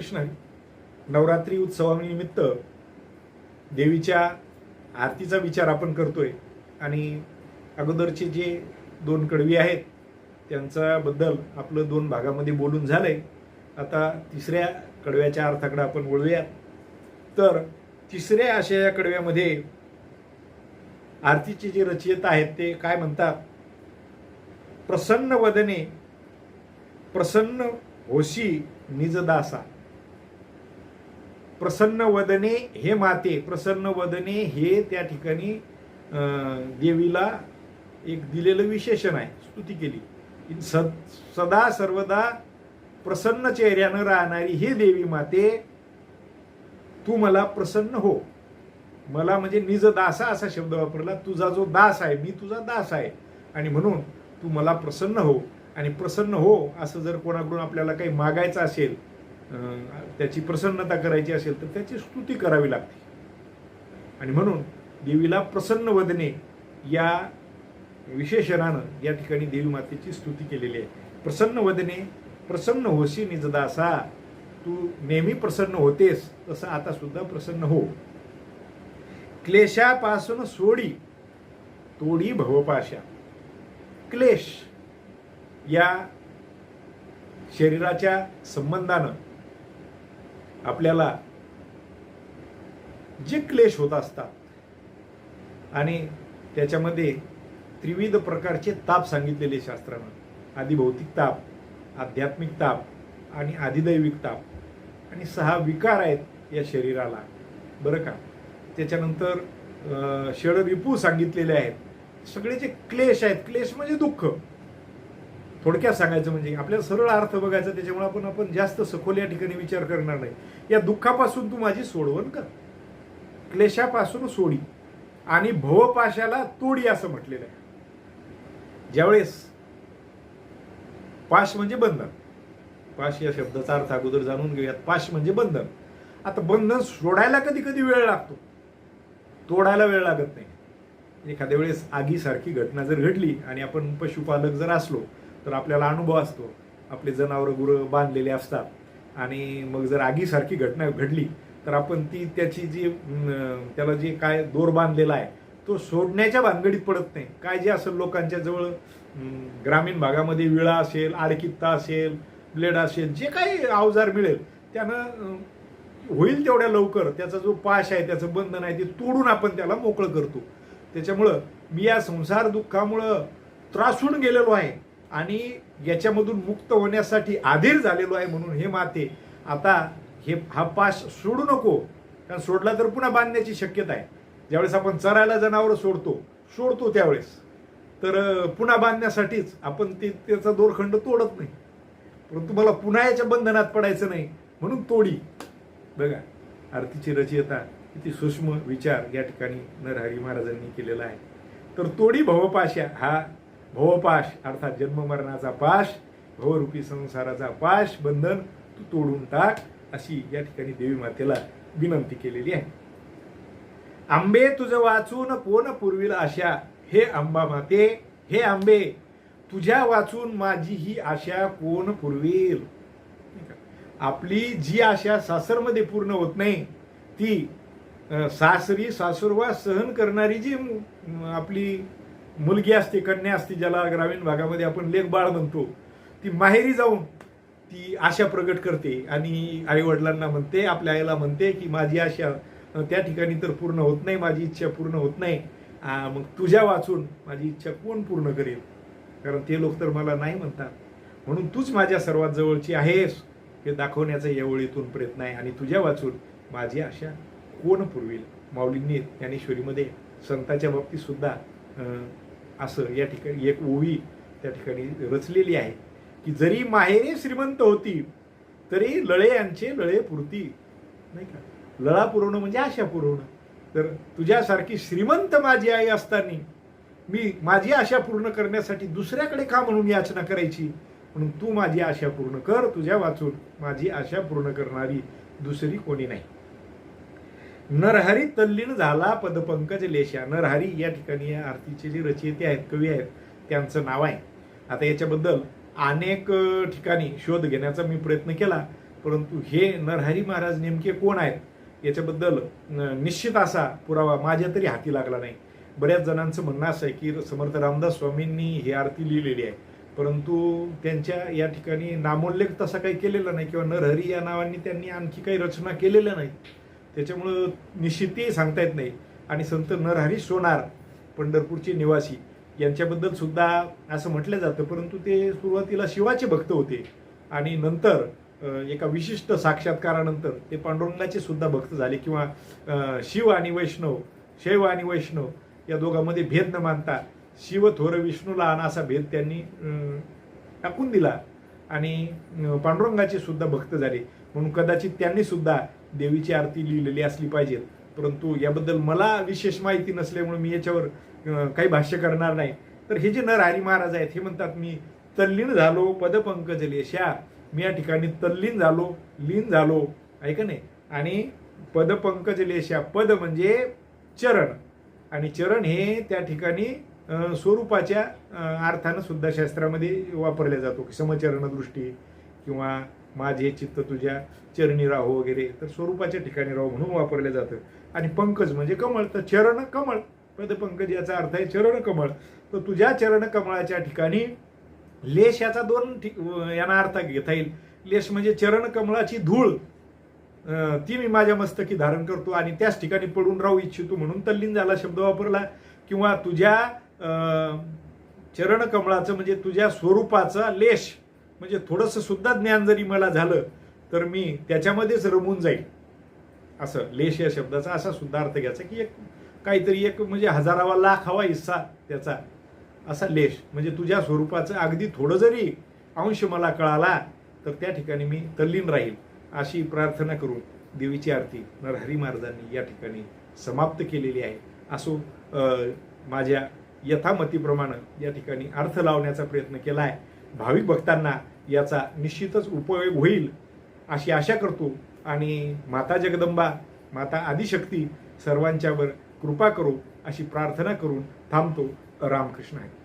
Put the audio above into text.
रामकृष्ण नवरात्री उत्सवानिमित्त देवीच्या आरतीचा विचार आपण करतोय. आणि अगोदरचे जे दोन कडवी आहेत त्यांच्याबद्दल आपलं दोन भागामध्ये बोलून झालंय. आता तिसऱ्या कडव्याच्या अर्थाकडे आपण वळूयात. तर तिसऱ्या अशा या कडव्यामध्ये आरतीचे जे रचयिता आहेत ते काय म्हणतात? प्रसन्न वदने प्रसन्न होशी निजदासा. प्रसन्न वदने हे माते प्रसन्न वदने हे त्या ठिकाणी देवीला एक दिलेलं विशेषण आहे. स्तुती केली. सद सदा सर्वदा प्रसन्न चेहऱ्यानं राहणारी हे देवी माते तू मला प्रसन्न हो. मला म्हणजे निज दासा असा शब्द वापरला तुझा जो दास आहे मी तुझा दास आहे. आणि म्हणून तू मला प्रसन्न हो. आणि प्रसन्न हो असं जर कोणाकडून आपल्याला काही मागायचं असेल त्याची प्रसन्नता करायची असेल तर त्याची स्तुती करावी लागते. आणि म्हणून देवीला प्रसन्न वदने या विशेषणानं या ठिकाणी देवी मातेची स्तुती केलेली आहे. प्रसन्न वदने प्रसन्न होशी निजदासा तू नेहमी प्रसन्न होतेस तसं आता सुद्धा प्रसन्न हो. क्लेशापासून सोडी तोडी भवपाशा. क्लेश या शरीराच्या संबंधानं आपल्याला जे क्लेश होत असतात. आणि त्याच्यामध्ये त्रिविध प्रकारचे ताप सांगितलेले शास्त्रानं. आधी भौतिक ताप आध्यात्मिक ताप आणि आदिदैविक ताप. आणि सहा विकार आहेत या शरीराला. बरं का? त्याच्यानंतर अं, षडरिपू सांगितलेले आहेत. सगळे जे क्लेश आहेत क्लेश म्हणजे दुःख. थोडक्यात सांगायचं म्हणजे आपल्याला सरळ अर्थ बघायचा त्याच्यामुळे आपण आपण जास्त सखोल या ठिकाणी विचार करणार नाही. या दुःखापासून तू माझी सोडवण कर. क्लेशापासून सोडी. आणि भवपाशाला तोडी असं म्हटलेलं आहे. ज्यावेळेस पाश म्हणजे बंधन. पाश या शब्दाचा अर्थ अगोदर जाणून घेऊयात. पाश म्हणजे बंधन. आता बंधन सोडायला कधी कधी वेळ लागतो. तोडायला वेळ लागत नाही. एखाद्या वेळेस आगीसारखी घटना जर घडली आणि आपण पशुपालक जर असलो तर आपल्याला अनुभव असतो. आपले जनावरं गुरं बांधलेले असतात. आणि मग जर आगीसारखी घटना घडली तर आपण ती त्याची जी त्याला जे काय दोर बांधलेला आहे तो सोडण्याच्या भानगडीत पडत नाही. काय जे असेल लोकांच्या जवळ ग्रामीण भागामध्ये विळा असेल आडकित्ता असेल ब्लेड असेल जे काही अवजार मिळेल त्यानं होईल तेवढ्या लवकर. त्याचा जो पाश आहे त्याचं बंधन आहे ते तोडून आपण त्याला मोकळं करतो. त्याच्यामुळं मी या संसार दुःखामुळं त्रासून गेलेलो आहे. आणि याच्यामधून मुक्त होण्यासाठी आधीर झालेलो आहे म्हणून हे माते आता हे हा पाश सोडू नको. कारण सोडला तर पुन्हा बांधण्याची शक्यता आहे. ज्यावेळेस आपण चरायला जनावरं सोडतो सोडतो त्यावेळेस. तर पुन्हा बांधण्यासाठीच आपण ते त्याचा दोरखंड तोडत नाही. परंतु मला पुन्हा याच्या बंधनात पडायचं नाही म्हणून तोडी. बघा आरतीची रचयता किती सूक्ष्म विचार या ठिकाणी नरहरी महाराजांनी केलेला आहे. तर तोडी भवपाशा हा हो भवपाश अर्थात जन्म मरणाचा पाश हो भवरूपी संसाराचा पाश बंधन तू तोडून टाक अशी या ठिकाणी देवी मातेला विनंती केलेली आहे. आंबे तुझं वाचून कोण पुरविल आशा? हे आंबा माते हे आंबे तुझ्या वाचून माझी ही आशा कोण पुरवेल? आपली जी आशा सासरमध्ये पूर्ण होत नाही ती सासरी सासुरवा सहन करणारी जी आपली मुलगी असते कन्या असते ज्याला ग्रामीण भागामध्ये आपण लेख बाळ म्हणतो ती माहेरी जाऊन ती आशा प्रगट करते आणि आईवडिलांना म्हणते आपल्या आईला म्हणते की माझी आशा त्या ठिकाणी तर पूर्ण होत नाही माझी इच्छा पूर्ण होत नाही. मग तुझ्या वाचून माझी इच्छा कोण पूर्ण करेल? कारण ते लोक तर मला नाही म्हणतात. म्हणून तूच माझ्या सर्वात जवळची आहेस हे दाखवण्याचा यावेळीतून प्रयत्न आहे. आणि तुझ्या वाचून माझी आशा कोण पुरवेल? माऊलींनी ज्ञानेश्वरीमध्ये संताच्या बाबतीत सुद्धा असं या ठिकाणी एक ओवी त्या ठिकाणी रचलेली आहे की जरी माहेरे श्रीमंत होती तरी लळे यांचे लळे पुरती नाही का? लळा पुरवणं म्हणजे आशा पुरवणं. तर तुझ्यासारखी श्रीमंत माझी आई असताना मी माझी आशा पूर्ण करण्यासाठी दुसऱ्याकडे का म्हणून याचना करायची? म्हणून तू माझी आशा पूर्ण कर तुझ्या वाचून माझी आशा पूर्ण करणारी दुसरी कोणी नाही. नरहरी तल्लीन झाला पदपंकज लेशा नरहरी या ठिकाणी या आरतीचे जे रचयिते आहेत कवी आहेत त्यांचं नाव आहे. आता याच्याबद्दल अनेक ठिकाणी शोध घेण्याचा मी प्रयत्न केला परंतु हे नरहरी महाराज नेमके कोण आहेत याच्याबद्दल निश्चित असा पुरावा माझ्या तरी हाती लागला नाही. बऱ्याच जणांचं म्हणणं असं आहे की समर्थ रामदास स्वामींनी ही आरती लिहिलेली आहे. परंतु त्यांच्या या ठिकाणी नामोल्लेख तसा काही केलेला नाही किंवा नरहरी या नावाने त्यांनी आणखी काही रचना केलेल्या नाही त्याच्यामुळं निश्चितही सांगता येत नाही. आणि संत नरहरी सोनार पंढरपूरचे निवासी यांच्याबद्दल सुद्धा असं म्हटलं जातं परंतु ते सुरुवातीला शिवाचे भक्त होते. आणि नंतर एका विशिष्ट साक्षात्कारानंतर ते पांडुरंगाचे सुद्धा भक्त झाले किंवा शिव आणि वैष्णव शैव आणि वैष्णव या दोघांमध्ये भेद न मानता शिव थोर विष्णू लहान असा भेद त्यांनी टाकून दिला. आणि पांडुरंगाचे सुद्धा भक्त झाले. म्हणून कदाचित त्यांनी सुद्धा देवीची आरती लिहिलेली असली पाहिजेत परंतु याबद्दल मला विशेष माहिती नसल्यामुळे मी याच्यावर काही भाष्य करणार नाही. तर हे जे नरहरी महाराज आहेत हे म्हणतात मी तल्लीन झालो पदपंकज लेशा मी या ठिकाणी तल्लीन झालो लीन झालो. ऐका नाही? आणि पदपंकज लेशा पद म्हणजे चरण. आणि चरण हे त्या ठिकाणी स्वरूपाच्या अर्थानं सुद्धा शास्त्रामध्ये वापरल्या जातो की समचरण दृष्टी किंवा माझे चित्त तुझ्या चरणी राहो वगैरे. तर स्वरूपाच्या ठिकाणी राहो म्हणून वापरलं जातं. आणि पंकज म्हणजे कमळ. तर चरण कमळ. पदपंकज याचा अर्थ आहे चरण कमळ. तर तुझ्या चरण कमळाच्या ठिकाणी लेश याचा दोन ठिक- यांना अर्थ घेता येईल. लेश म्हणजे चरण कमळाची धूळ. ती मी माझ्या मस्तकी धारण करतो आणि त्याच ठिकाणी पडून राहू इच्छितो म्हणून तल्लीन झाला शब्द वापरला. किंवा तुझ्या चरण कमळाचं म्हणजे तुझ्या स्वरूपाचा लेश. म्हणजे थोडंसं सुद्धा ज्ञान जरी मला झालं तर मी त्याच्यामध्येच रमून जाईल. असं लेश या शब्दाचा असा सुद्धा अर्थ घ्यायचा की एक काहीतरी एक म्हणजे हजारावा लाख हवा हिस्सा त्याचा. असा लेश म्हणजे तुझ्या स्वरूपाचं अगदी थोडं जरी अंश मला कळाला तर त्या ठिकाणी मी तल्लीन राहील अशी प्रार्थना करून देवीची आरती नरहरी महाराजांनी या ठिकाणी समाप्त केलेली आहे. असो माझ्या यथामतीप्रमाणे या ठिकाणी अर्थ लावण्याचा प्रयत्न केला आहे. भाविक भक्तांना याचा निश्चितच उपयोग होईल अशी आशा करतो. आणि माता जगदंबा माता आदिशक्ती सर्वांच्यावर कृपा करो अशी प्रार्थना करून थांबतो रामकृष्ण आहे